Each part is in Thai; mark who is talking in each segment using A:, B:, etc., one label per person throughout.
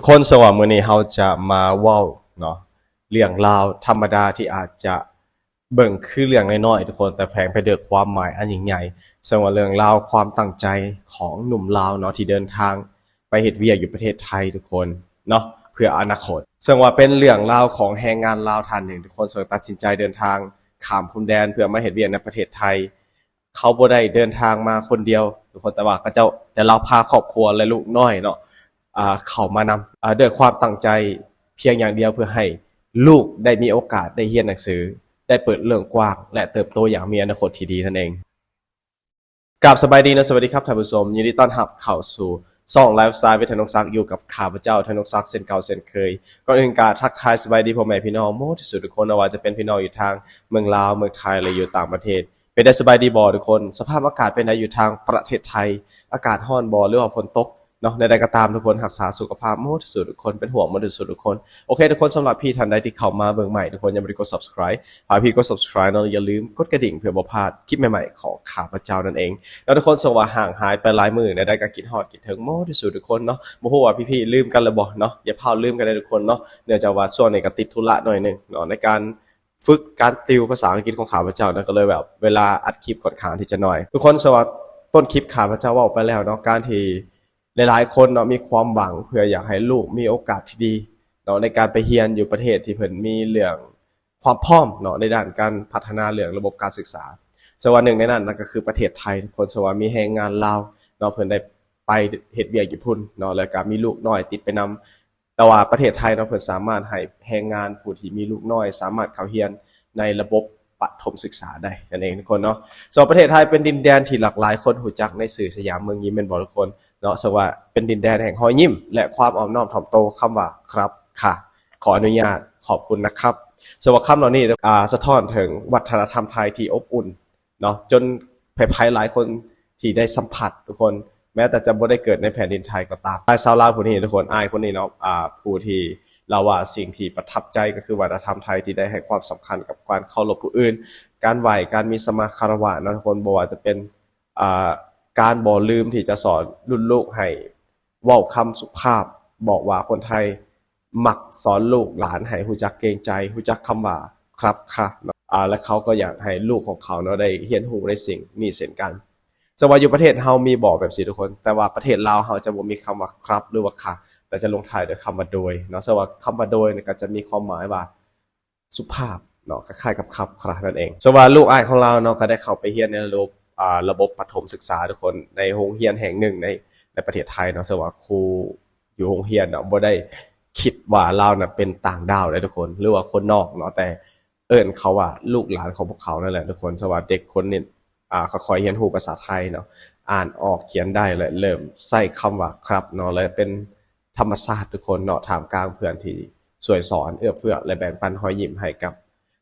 A: ทุกคนสวัสดีมื้อนี้เราจะมาเว้าเนาะเรื่องราวธรรมดาที่อาจจะเบิ่งคือเรื่องน้อยๆทุกคนแต่แฝงไปด้วยความหมายอันยิ่งใหญ่ซึ่งว่าเรื่องราวความตั้งใจของหนุ่มลาวเนาะที่เดินทางไปเฮ็ดเวียกอยู่ประเทศไทยทุกคนเนาะเพื่ออนาคตซึ่งว่าเป็นเรื่องราวของแรงงานลาวท่านหนึ่ง ทุกคนซึ่งตัดสินใจเดินทางข้ามพรมแดนเพื่อมาเฮ็ดเวียกในประเทศไทย เขาบ่ได้เดินทางมาคนเดียว ทุกคนแต่ว่าก็เจ้าแต่เราพาครอบครัวและลูกน้อยเนาะ เข้ามานำด้วยความตั้งใจเพียงอย่างเดียวเพื่อให้ลูกได้มีโอกาสได้เรียนหนังสือ ได้เปิดเรื่องกว้าง และเติบโตอย่างมีอนาคตที่ดีนั่นเองกราบสบายดีนะสวัสดีครับท่านผู้ชมยินดีต้อนรับเข้าสู่ซ่องไลฟ์สไตล์วิทยนกซักอยู่กับข้าพเจ้าธนกซักเส้นเก่าเส้นเคยก่อนอื่นการทักทายสบายดีพ่อแม่พี่น้องโมที่สุดทุกคนว่าจะเป็นพี่น้องอยู่ทางเมืองลาวเมืองไทยหรืออยู่ต่างประเทศเป็นได้สบายดีบ่ทุกคน สภาพอากาศเป็นไงอยู่ทางประเทศไทย อากาศร้อนบ่หรือว่าฝนตก เนาะใดๆก็ตามทุกคนรักษาสุขภาพหมดที่สุดทุกคนเป็นห่วงหมดที่สุดทุกคนโอเค ทุกคนสำหรับพี่ท่านใดที่เข้ามาเบิ่งใหม่ทุกคนยังไม่ได้กด subscribe ฝากพี่กด subscribe เนาะอย่าลืมกดกระดิ่งเพื่อบ่พลาดคลิปใหม่ๆของข้าวพเจ้านั่นเอง แล้วทุกคนสว่าห่างหายไปหลายมื้อใดๆก็คิดฮอดคิดถึงหมดที่สุดทุกคนเนาะบ่ฮู้ว่าพี่ๆลืมกันแล้วบ่เนาะอย่าพลาดลืมกันเลยทุกคนเนาะเนื่องจากว่าช่วนี้ก็ติดธุระหน่อยหนึงเนาะในการฝึกการติวภาษาอังกฤษของข้าวพเจ้านะก็เลยแบบเวลาอัดคลิปค่อนข้างที่จะน้อย ทุกคนสว่าต้นคลิปข้าพเจ้าว้าไปแล้วเนาะการที่ หลายๆ คนเนาะมีความหวังเพื่ออยากให้ลูกมีโอกาสที่ดีเนาะในการไปเรียนอยู่ประเทศที่เพิ่นมีเรื่องความพร้อมเนาะในด้านการพัฒนาเรื่องระบบการศึกษาสว่าหนึ่งในนั้นนั่นก็คือประเทศไทยคนสว่ามีแรงงานลาวเนาะเพิ่นได้ไปเฮ็ดเวียกญี่ปุ่นเนาะแล้วก็มีลูกน้อยติดไปนำแต่ว่าประเทศไทยเนาะเพิ่นสามารถให้แรงงานผู้ที่มีลูกน้อย สามารถเข้าเรียนในระบบปฐมศึกษาได้นั่นเองทุกคนเนาะส่วนประเทศไทยเป็นดินแดนที่หลากหลายคนรู้จักในสื่อสยามเมืองยิ้มแม่นบ่ทุกคน เนาะสว่าเป็นดินแดนแห่งรอยยิ้ม และความอ่อนน้อมถ่อมโตคำว่าครับค่ะ ขออนุญาตขอบคุณนะครับสว่าคำเหล่านี้สะท้อนถึงวัฒนธรรมไทยที่อบอุ่นเนาะจนใครๆหลายคนที่ได้สัมผัสทุกคนแม้แต่จะบ่ได้เกิดในแผ่นดินไทยก็ตามไอ้ชาวลาวผู้นี้ทุกคนไอายคนนี้เนาะอ่าผู้ที่เราว่าสิ่งที่ประทับใจก็คือวัฒนธรรมไทยที่ได้ให้ความสำคัญกับการเคารพผู้อื่น การไหวการมีสมาคารวะนะทุกคนบ่ว่าจะเป็นอ่า การบ่ลืมที่จะสอนรุ่นลูกให้เว้าคำสุภาพบอกว่าคนไทย มักสอนลูกหลานให้รู้จักเกรงใจรู้จักคำว่าครับค่ะอ่าและเขาก็อยากให้ลูกของเขาเนาะได้เรียนรู้ในสิ่งนี้เช่นกันสว่าอยู่ประเทศเฮามีบอกแบบนี้ทุกคน แต่ว่าประเทศลาวเฮาจะบ่มีคำว่าครับหรือว่าค่ะ แต่จะลงท้ายด้วยคำว่าโดยเนาะสว่าคำว่าโดยเนี่ยก็จะมีความหมายว่าสุภาพเนาะคล้ายๆกับครับครับนั่นเองสว่าลูกอ้ายของเราเนาะก็ได้เข้าไปเรียนในระบบ ระบบประถมศึกษาทุกคนในโรงเรียนแห่งหนึ่งในในประเทศไทยเนาะสว่าครูอยู่โรงเรียนเนาะบ่ได้คิดว่าเราน่ะเป็นต่างดาวเลยทุกคน หรือว่าคนนอกเนาะแต่เอิ้นเขาว่าลูกหลานของพวกเขานั่นแหละทุกคนสว่าเด็กคนนี้อ่าค่อยเรียนรู้ภาษาไทยเนาะอ่านออกเขียนได้เลยเริ่มใช้คำว่าครับเนาะเลยเป็นธรรมชาสติทุกคนเนาะท่ามกลางเพื่อนที่สวยสอนเอื้อเฟื้อและแบ่งปันรอยยิ้มให้กับ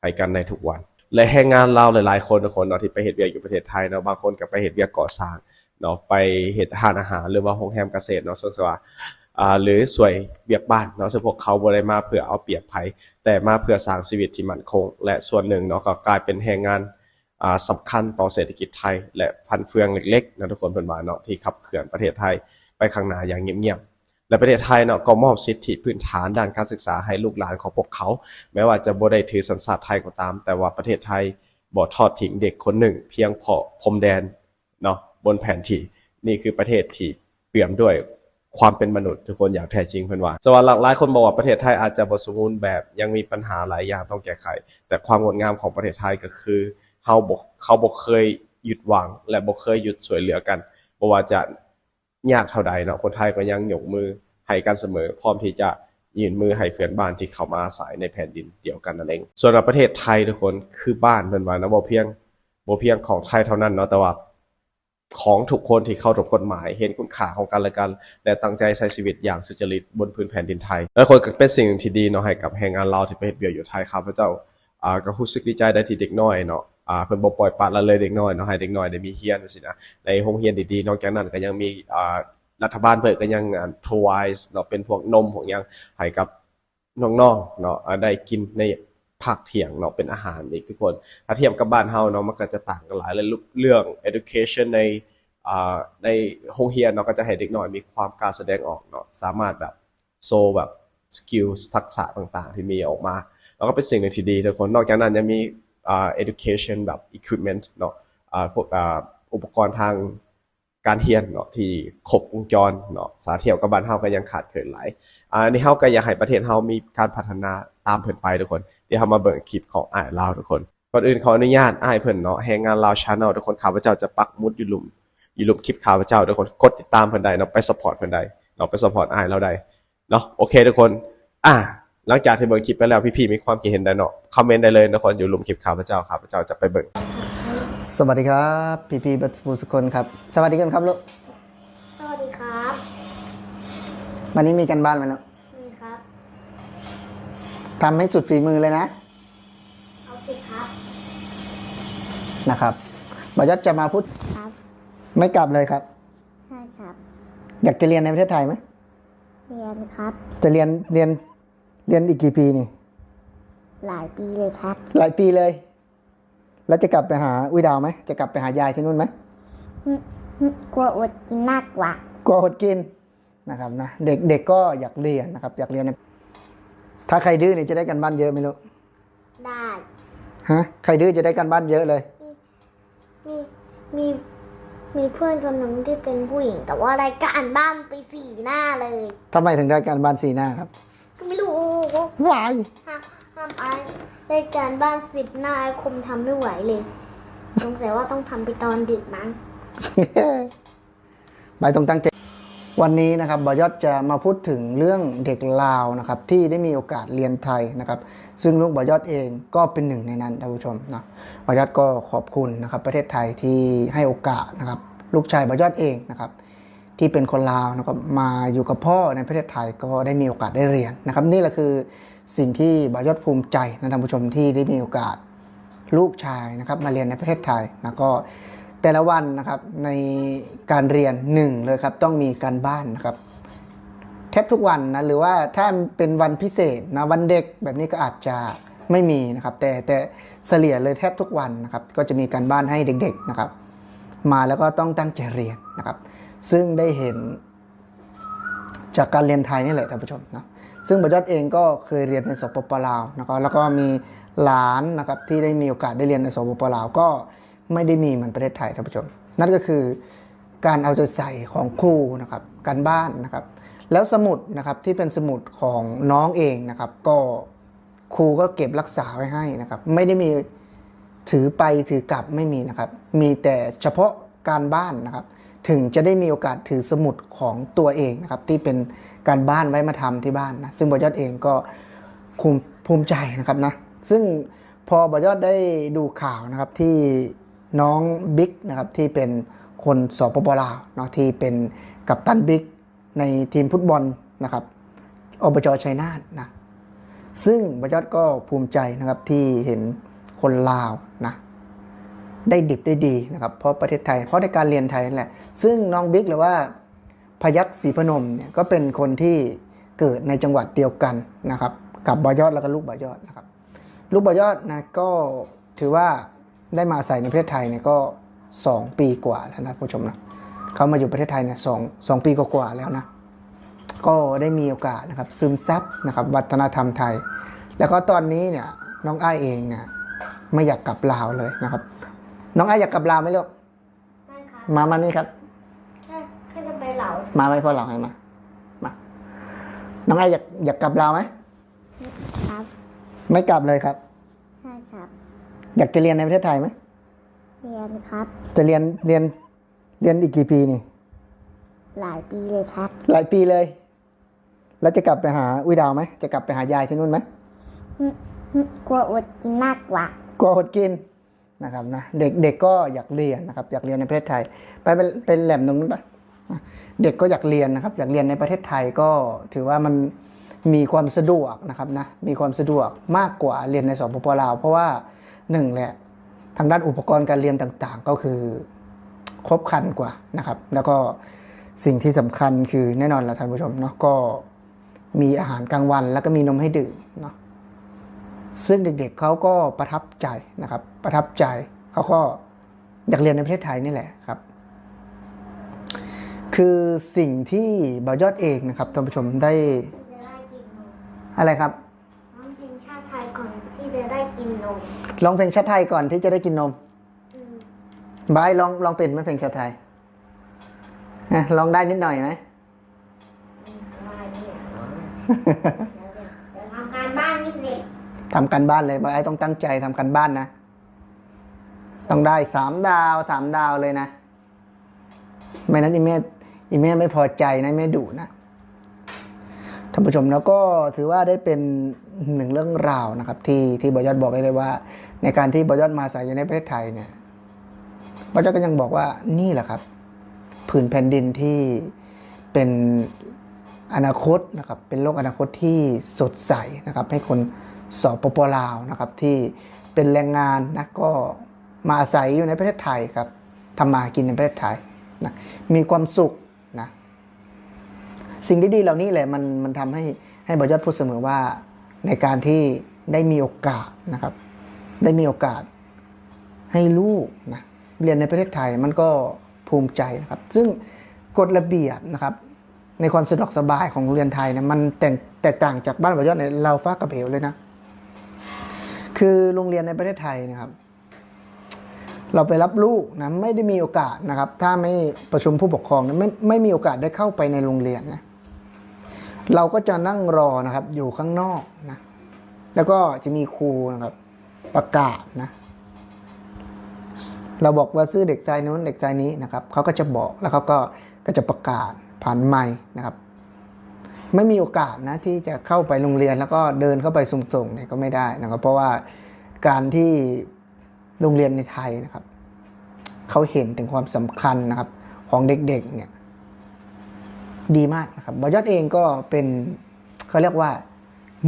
A: ให้กันในทุกวัน และแรงงานลาวหลายๆคนทุกคนเนาะที่ไปเฮ็ดเวียกอยู่ประเทศไทยเนาะบางคนก็ไปเฮ็ดเวียกก่อสร้างเนาะไปเฮ็ดร้านอาหารหรือว่าโรงแรมเกษตรเนาะส่วนสว่าอ่าหรือสวยเวียกบ้านเนาะซึ่งพวกเขาบ่ได้มาเพื่อเอาเปรียบไผแต่มาเพื่อสร้างชีวิตที่มั่นคง และส่วนหนึ่งเนาะก็กลายเป็นแรงงานอ่าสำคัญต่อเศรษฐกิจไทย และฟันเฟืองเล็กๆนะทุกคนเพิ่นว่าเนาะที่ขับเคลื่อนประเทศไทยไปข้างหน้าอย่างเงียบๆ และประเทศไทยเนาะก็มอบสิทธิพื้นฐานด้านการศึกษาให้ลูกหลานของพวกเขา แม้ว่าจะบ่ได้ถือสัญชาติไทยก็ตาม แต่ว่าประเทศไทยบ่ทอดทิ้งเด็กคนหนึ่ง เพียงเพราะพรมแดนเนาะบนแผนที่นี่คือประเทศที่เปี่ยมด้วยความเป็นมนุษย์ทุกคนอย่างแท้จริงเพิ่นว่าสว่าหลายคนบอกว่าประเทศไทยอาจจะบ่สมบูรณ์แบบยังมีปัญหาหลายอย่างต้องแก้ไข แต่ความงดงามของประเทศไทยก็คือเฮาบ่เขาบ่เคยหยุดหวังและบ่เคยหยุดช่วยเหลือกันบ่ว่าจะ ยากเท่าใดเนาะคนไทยก็ยังยกมือให้กันเสมอ พร้อมที่จะยื่นมือให้เพื่อนบ้านที่เข้ามาอาศัยในแผ่นดินเดียวกันนั่นเอง ส่วนประเทศไทยทุกคนคือบ้านเพิ่นว่านะบ่เพียงบ่เพียงของไทยเท่านั้นเนาะแต่ว่าของทุกคนที่เคารพกฎหมาย เห็นคุณค่าของกันและกัน และตั้งใจใช้ชีวิตอย่างสุจริตบนพื้นแผ่นดินไทย และคนก็เป็นสิ่งที่ดีเนาะให้กับแรงงานลาที่ไปเฮ็ดเวียกอยู่ไทยครับพระเจ้าอ่าก็รู้สึกดีใจได้ที่เด็กน้อยเนาะ อ่าเพิ่นบ่ปล่อยปละละเลยเด็กน้อยเนาะให้เด็กน้อยได้มีเรียนจังซี่นะในโรงเรียนดีๆนอกจากนั้นก็ยังมีอ่ารัฐบาลเพิ่นก็ยังอ่า provide เนาะเป็นพวกนมพวกหยังให้กับน้องๆเนาะได้กินในภาคเที่ยงเนาะเป็นอาหารอีกทุกคน ถ้าเทียบกับบ้านเฮาเนาะมันก็จะต่างกันหลายเลยเรื่อง education ในอ่าในโรงเรียนเนาะก็จะให้เด็กน้อยมีความกล้าแสดงออกเนาะสามารถแบบโซแบบสกิลทักษะต่างๆ ที่มีออกมา แล้วก็เป็นสิ่งหนึ่งที่ดีทุกคนนอกจากนั้นยังมี education แบบ equipment เนาะพวกอุปกรณ์ทางการเรียนเนาะที่ครบวงจรเนาะสาเทียบกับบ้านเฮาก็ยังขาดเกินหลายอ่าอันนี้เฮาก็อยากให้ประเทศเฮามีการพัฒนาตามเพิ่นไปทุกคนเดี๋ยวเฮามาเบิ่งคลิปของอ้ายลาวทุกคนก่อนอื่นขออนุญาตอ้ายเพิ่นเนาะแฮงงานลาวชาแนลทุกคนข้าพเจ้าจะปักมุดอยู่หลุมอยู่หลุมคลิปข้าพเจ้าทุกคนกดติดตามเพิ่นได้เนาะไปซัพพอร์ตเพิ่นได้เนาะไปซัพพอร์ตอ้ายเราได้เนาะโอเคทุกคน อะ หลังจากที่เบิ่งคลิปไปแล้วพี่ๆมีความคิดเห็นใดเนาะคอมเมนต์ได้เลยทุกคนอยู่หลุมคลิปข้าพเจ้าข้าพเจ้าจะไปเบิ่ง
B: สวัสดีครับ พี่พีบัตบูสุคนครับ สวัสดีกันครับลูก
C: สวัสดีครับ
B: วันนี้มีกันบ้านไหมลูก
C: นี่ครับ
B: ทำให้สุดฝีมือเลยนะ
C: เอาสิครับ
B: นะครับบอยศจะมาพูด
C: ครับ
B: ไม่กลับเลยครับ
C: ใช่ครับ
B: อยากจะเรียนในประเทศไทยไหม
C: เรียนครับ
B: จะเรียนเรียน เรียนอีกกี่ปีนี่
C: หลายปีเลยครับ
B: หลายปีเลย แล้วจะกลับไปหาอุ้ยดาวไหม จะกลับไปหายายที่นู่นไหม
C: หึหึกลัวอดกินมากกว่า
B: กลัวอดกินนะครับนะเด็กเด็กก็อยากเรียนนะครับ อยากเรียนในถ้าใครดื้อเนี่ยจะได้กันบ้านเยอะไหมลูก
C: ได้
B: ฮะใครดื้อจะได้กันบ้านเยอะเลย
C: มีมีมีเพื่อนคนหนึ่งที่เป็นผู้หญิง แต่ว่ารายการบ้านไปสี่หน้าเลย
B: ทำไมถึงได้การบ้านสีหน้าครับ
C: ก็ไม่รู้
B: วาย
C: ห้ามห้ามไอ้รายการบ้านสิบหน้าไอ้คมทำไม่ไหวเลย สงสัยว่าต้องทำไปตอนดึกมั้ง
B: ไม่ต้องตั้งใจวันนี้นะครับบอยศจะมาพูดถึงเรื่องเด็กลาวนะครับที่ได้มีโอกาสเรียนไทยนะครับ ซึ่งลูกบอยศเองก็เป็นหนึ่งในนั้นท่านผู้ชมนะบอยศก็ขอบคุณนะครับประเทศไทยที่ให้โอกาสนะครับลูกชายบอยศเองนะครับ ที่เป็นคนลาวนะครับมาอยู่กับพ่อในประเทศไทยก็ได้มีโอกาสได้เรียนนะครับ นี่แหละคือสิ่งที่บอยศภูมิใจนะท่านผู้ชมที่ได้มีโอกาสลูกชายนะครับมาเรียนในประเทศไทยนะก็แต่ละวันนะครับในการเรียนหนึ่งเลยครับต้องมีการบ้านนะครับแทบทุกวันนะหรือว่าถ้าเป็นวันพิเศษนะวันเด็กแบบนี้ก็อาจจะไม่มีนะครับ แต่แต่เฉลี่ยเลยแทบทุกวันนะครับ ก็จะมีการบ้านให้เด็กๆนะครับ มาแล้วก็ต้องตั้งใจเรียนนะครับ ซึ่งได้เห็นจากการเรียนไทยนี่แหละท่านผู้ชมนะซึ่งบรรยศเองก็เคยเรียนในสปปลาวนะครับแล้วก็มีหลานนะครับที่ได้มีโอกาสได้เรียนในสปปลาวก็ไม่ได้มีเหมือนประเทศไทยท่านผู้ชม นั่นก็คือการเอาใจใส่ของครูนะครับการบ้านนะครับ แล้วสมุดนะครับที่เป็นสมุดของน้องเองนะครับ ก็ครูก็เก็บรักษาไว้ให้นะครับ ไม่ได้มีถือไปถือกลับไม่มีนะครับ มีแต่เฉพาะการบ้านนะครับ ถึงจะได้มีโอกาสถือสมุดของตัวเองนะครับที่เป็นการบ้านไว้มาทำที่บ้านนะซึ่งบอยอดเองก็ภูมิภูมิใจนะครับนะซึ่งพอบอยอดได้ดูข่าวนะครับที่น้องบิ๊กนะครับที่เป็นคนสปปลาวเนาะที่เป็นกัปตันบิ๊กในทีมฟุตบอลนะครับอบจชัยนาทนะซึ่งบอยอดก็ภูมิใจนะครับที่เห็นคนลาวนะ ได้ดิบได้ดีนะครับเพราะประเทศไทย เพราะในการเรียนไทยนั่นแหละซึ่งน้องบิ๊กหรือว่าพยัคฆ์ศรีพนมเนี่ยก็เป็นคนที่เกิดในจังหวัดเดียวกันนะครับกับบอยอดแล้วก็ลูกบอยอดนะครับลูกบอยอดนะก็ถือว่าได้มาอาศัยในประเทศไทยเนี่ยก็ 2 ปีกว่าแล้วนะผู้ชมนะเขามาอยู่ประเทศไทยเนี่ยสองสองปีกว่าแล้วนะก็ได้มีโอกาสนะครับซึมซับนะครับวัฒนธรรมไทย แล้วก็ตอนนี้เนี่ยน้องอ้ายเองเนี่ยไม่อยากกลับลาวเลยนะครับ น้องอ้ายอยากกลับลาวไหมลูก
C: ได้ครับ
B: มามานี่ครับ
C: แค่แค่จะไปเหลา
B: มาไว้พ่อเราให้มามา น้องอ้ายอยากอยากกลับลาวไหม
C: ครับ
B: ไม่กลับเลยครับ
C: ใช่ครับ
B: อยากจะเรียนในประเทศไทยไหม
C: เรียนครับ
B: จะเรียนเรียนเรียนอีกกี่ปีนี่
C: หลายปีเลยครับ
B: หลายปีเลย แล้วจะกลับไปหาอุ้ยดาวไหมจะกลับไปหายายที่นู่นไหม
C: หึหึกลัวอดกินมากกว่า
B: กลัวอดกิน นะครับนะเด็กเด็กก็อยากเรียนนะครับอยากเรียนในประเทศไทย ไปเป็นเป็นแหลมตรงนู้นปะอะเด็กก็อยากเรียนนะครับอยากเรียนในประเทศไทยก็ถือว่ามันมีความสะดวกนะครับนะมีความสะดวกมากกว่าเรียนในสปปลาว เพราะว่าหนึ่งแหละทางด้านอุปกรณ์การเรียนต่างๆ ก็คือครบครันกว่านะครับ แล้วก็สิ่งที่สำคัญคือแน่นอนแหละท่านผู้ชมเนาะก็มีอาหารกลางวันแล้วก็มีนมให้ดื่มเนาะ ซึ่งเด็กๆเขาก็ประทับใจนะครับ ประทับใจเขาก็อยากเรียนในประเทศไทยนี่แหละครับ คือสิ่งที่บอยอดเองนะครับท่านผู้ชมได้อะไรครับ
C: ร้องเพลงชาติไทยก่อนที่จะได้กินนม
B: ร้องเพลงชาติไทยก่อนที่จะได้กินนม
C: อืม
B: บายลองลองเป็นไหมเพลงชาติไทยฮะลองได้นิดหน่อยไหม
C: ว่าเนี่ยร้องเดี๋ยวเดี๋ยวทำการบ้านนี่เด็ก
B: ทำกันบ้านเลยบายต้องตั้งใจทำกันบ้านนะ ต้องได้สามดาวสามดาวเลยนะ ไม่นั้นอีเมอีเมไม่พอใจนะอีเมดุนะท่านผู้ชมแล้วก็ถือว่าได้เป็นหนึ่งเรื่องราวนะครับ ที่ที่บอยอดบอกได้เลยว่า ในการที่บอยอดมาใส่อยู่ในประเทศไทยเนี่ยบอยอดก็ยังบอกว่านี่แหละครับผืนแผ่นดินที่เป็นอนาคตนะครับเป็นโลกอนาคตที่สดใสนะครับ ให้คน สปปลาวนะครับที่เป็นแรงงานนะก็มาอาศัยอยู่ในประเทศไทยครับทำมากินในประเทศไทยนะมีความสุขนะสิ่งดีๆเหล่านี้แหละมันมันทำให้ให้บอยอดพูดเสมอว่าในการที่ได้มีโอกาสนะครับ ได้มีโอกาสให้ลูกนะเรียนในประเทศไทยมันก็ภูมิใจนะครับ ซึ่งกฎระเบียบนะครับในความสะดวกสบายของโรงเรียนไทยเนี่ยมันแตกแตกต่างจากบ้านบอยอดในเราฟ้ากับเหวเลยนะ คือโรงเรียนในประเทศไทยนะครับ เราไปรับลูกนะไม่ได้มีโอกาสนะครับ ถ้าไม่ประชุมผู้ปกครองนะไม่ไม่มีโอกาสได้เข้าไปในโรงเรียนนะเราก็จะนั่งรอนะครับ อยู่ข้างนอกนะแล้วก็จะมีครูนะครับ ประกาศนะ เราบอกว่าซื้อเด็กชายนู้นเด็กชายนี้นะครับเขาก็จะบอกแล้วเขาก็ก็จะประกาศผ่านไมค์นะครับ ไม่มีโอกาสนะที่จะเข้าไปโรงเรียนแล้วก็เดินเข้าไปส่งๆเนี่ยก็ไม่ได้นะครับ เพราะว่าการที่โรงเรียนในไทยนะครับเขาเห็นถึงความสำคัญนะครับของเด็กๆเนี่ยดีมากนะครับบอยอดเองก็เป็นเขาเรียกว่า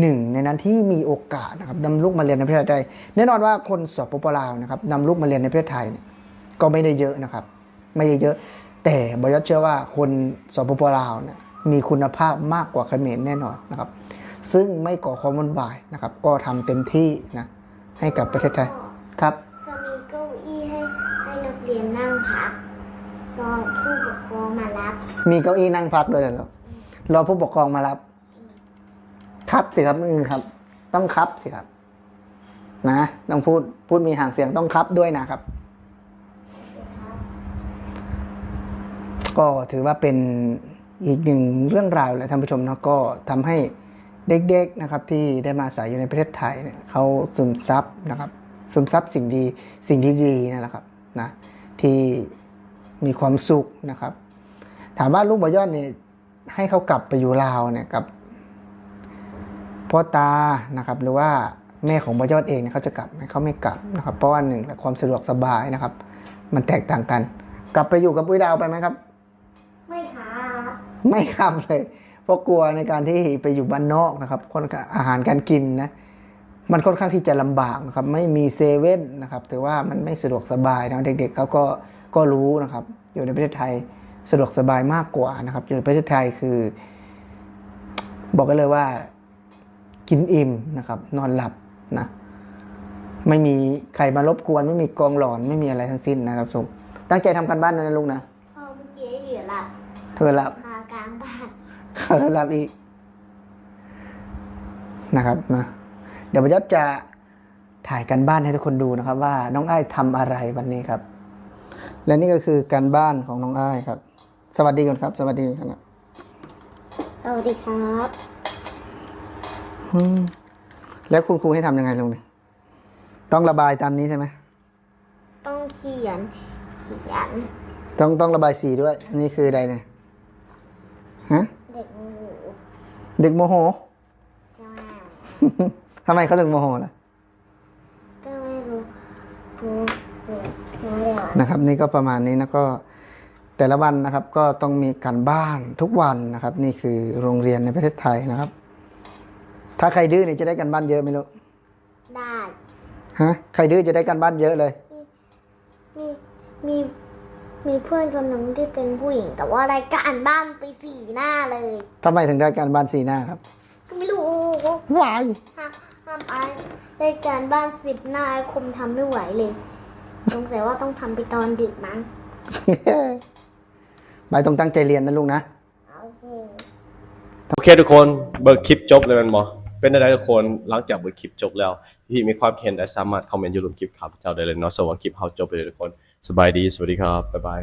B: หนึ่งในนั้นที่มีโอกาสนะครับนำลูกมาเรียนในประเทศไทยแน่นอนว่าคนสปปลาวนะครับนำลูกมาเรียนในประเทศไทยเนี่ยก็ไม่ได้เยอะนะครับ ไม่ได้เยอะ แต่บอยอดเชื่อว่าคนสปปลาวเนี่ย มีคุณภาพมากกว่าเขมรแน่นอนนะครับ ซึ่งไม่ก่อความวุ่นวายนะครับ ก็ทำเต็มที่นะให้กับประเทศไทยครับ
C: จะมีเก้าอี้ให้ให้นักเรียนนั่งพักรอผู้ปกครองมารับ
B: มีเก้าอี้นั่งพักด้วยเหรอรอผู้ปกครองมารับ ครับสิครับมือครับ ต้องครับสิครับ นะ ต้องพูดพูดมีห่างเสียงต้องครับด้วยนะครับ ก็ถือว่าเป็น อีกหนึ่งเรื่องราวและท่านผู้ชมนะก็ทำให้เด็กๆนะครับที่ได้มาอาศัยอยู่ในประเทศไทยเนี่ยเขาซึมซับนะครับซึมซับสิ่งดีสิ่งดีๆนั่นแหละครับนะที่มีความสุขนะครับ ถามว่าลูกบอยอดเนี่ยให้เขากลับไปอยู่ลาวเนี่ยกับพ่อตานะครับหรือว่าแม่ของบอยอดเองเนี่ยเขาจะกลับไหมเขาไม่กลับนะครับเพราะว่าหนึ่งแหละความสะดวกสบายนะครับ มันแตกต่างกัน กลับไปอยู่กับปุ้ยดาวไปไหมครับ
C: ไม่ครับ
B: เลย เพราะกลัวในการที่ไปอยู่บ้านนอกนะครับค่อนข้างอาหารการกินนะมันค่อนข้างที่จะลำบากนะครับไม่มีเซเว่นนะครับถือว่ามันไม่สะดวกสบายนะเด็กๆเขาก็ก็รู้นะครับ อยู่ในประเทศไทยสะดวกสบายมากกว่านะครับ อยู่ในประเทศไทยคือ บอกกันเลยว่ากินอิ่มนะครับ นอนหลับนะไม่มีใครมารบกวน ไม่มีกองหลอนไม่มีอะไรทั้งสิ้นนะครับสมตั้งใจทำกันบ้านด้วยนะลูกนะ
C: พ่อเมื่อกี้ให้เหลือหลับ
B: เธอหลับ
C: คา กลางบ้าน
B: เขารับอีกนะครับนะเดี๋ยวประยศจะถ่ายการบ้านให้ทุกคนดูนะครับ ว่าน้องอ้ายทำอะไรวันนี้ครับ และนี่ก็คือการบ้านของน้องอ้ายครับ สวัสดีก่อนครับ สวัสดีครับ
C: สวัสดีครับ
B: อืมแล้วคุณครูให้ทำยังไงลุงเนี่ยต้องระบายตามนี้ใช่ไหม
C: ต้องเขียนเขียน
B: ต้องต้องระบายสีด้วยอันนี้คืออะไรเนี่ย ฮะ
C: เด็กหมู
B: เด็กโมโห
C: ใช่ไหม
B: ทำไมเขาถึงโมโหล่ะ
C: ก็ไม่รู้รู้รู้รู้เลยเหรอ
B: นะครับ นี่ก็ประมาณนี้นะก็แต่ละวันนะครับก็ต้องมีการบ้านทุกวันนะครับ นี่คือโรงเรียนในประเทศไทยนะครับ ถ้าใครดื้อเนี่ยจะได้การบ้านเยอะไหมลูก
C: ได้
B: ฮะ ใครดื้อจะได้การบ้านเยอะเลย
C: มีมี มีเพื่อนคนหนึ่งที่เป็นผู้หญิง แต่ว่ารายการบ้านไปสีหน้าเลย
B: ทำไมถึงรายการบ้านสีหน้าครับ
C: ไม่รู้
B: วาย
C: ห้ามห้ไอรายการบ้านสิบหน้าไอ้คมทำไม่ไหวเลย สงสัยว่าต้องทำไปตอนดึกมั้ง
B: ไม่ต้องตั้งใจเรียนนะลุงนะ
C: โอเค
A: ทุกคนเบิกคลิปจบเลยมันหมอเป็นอะไรทุกคนหลังจากเบิกคลิปจบแล้ว พี่มีความเห็นได้สามารถคอมเมนต์อยู่ลุมคลิปข่าวเจ้าได้เลยเนาะสวัสดีคลิปเฮาจบไปเลยทุกคน สบายดี สวัสดีครับ บ๊ายบาย